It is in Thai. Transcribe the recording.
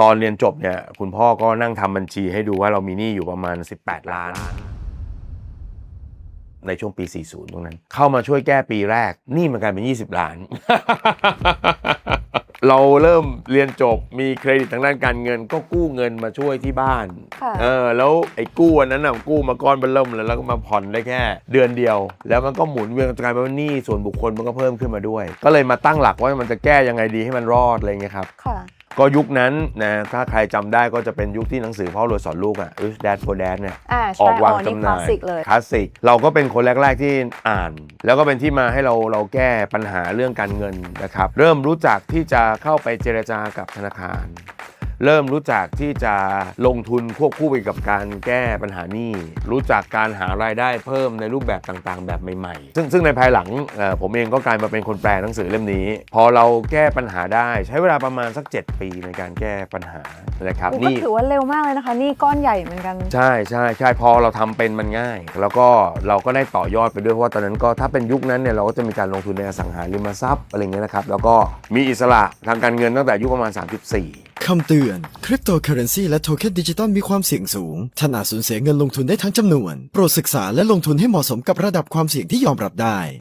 ตอนเรียนจบเนี่ยคุณพ่อก็นั่งทำบัญชีให้ดูว่าเรามีหนี้อยู่ประมาณ 18 ล้าน ในช่วงปี 40 ตรงนั้น เข้ามาช่วยแก้ปีแรกหนี้มันกลายเป็น 20 ล้าน เราเริ่มเรียนจบมีเครดิตทางด้านการเงิน ก็กู้เงินมาช่วยที่บ้าน ค่ะ เออแล้วไอ้กู้อันนั้นน่ะกู้มาก้อนเบิ่มเลยแล้วก็มาผ่อนได้แค่ เดือนเดียว แล้วมันก็หมุนเวียนกลายเป็นว่าหนี้ส่วนบุคคลมันก็เพิ่มขึ้นมาด้วย ก็เลยมาตั้งหลักว่ามันจะแก้ยังไงดีให้มันรอดอะไรเงี้ยครับ ค่ะ ก็ยุคนั้นนะถ้าใครจำได้ก็จะเป็นยุคที่หนังสือพ่อรวยสอนลูกอะ Rich Dad Poor Dad เนี่ย อ่าอใช่อกวางนี่จำหคน่าลายสสิกเลยคลาสสิกเราก็เป็นคนแรก ๆที่อ่าน แล้วก็เป็นที่มาให้เราเราแก้ปัญหาเรื่องการเงินนะครับ เริ่มรู้จักที่จะเข้าไปเจรจากับธนาคาร เริ่มรู้จักที่จะลงทุนควบคู่ไปกับการแก้ปัญหาหนี้รู้จักการหารายได้เพิ่มในรูปแบบต่างๆ แบบใหม่ๆ ซึ่งซึ่งในภายหลังเอ่อผมเองก็กลายมาเป็นคนแปลหนังสือเล่มนี้ พอเราแก้ปัญหาได้ใช้เวลาประมาณสัก 7 ปีในการแก้ปัญหานะครับก็นี่ถือว่าเร็วมากเลยนะคะ นี่ก้อนใหญ่เหมือนกัน ใช่ใช่ใช่พอเราทำเป็นมันง่าย แล้วก็เราก็ได้ต่อยอดไปด้วยเพราะว่าตอนนั้นก็ถ้าเป็นยุคนั้นเนี่ยเราก็จะมีการลงทุนในอสังหาริมทรัพย์อะไรเงี้ยนะครับแล้วก็มีอิสระทางการเงินตั้งแต่อายุประมาณ 34 คำเตือน คริปโตเคอเรนซีและโทเค็นดิจิตอลมีความเสี่ยงสูงท่านอาจสูญเสียเงินลงทุนได้ทั้งจำนวน โปรดศึกษาและลงทุนให้เหมาะสมกับระดับความเสี่ยงที่ยอมรับได้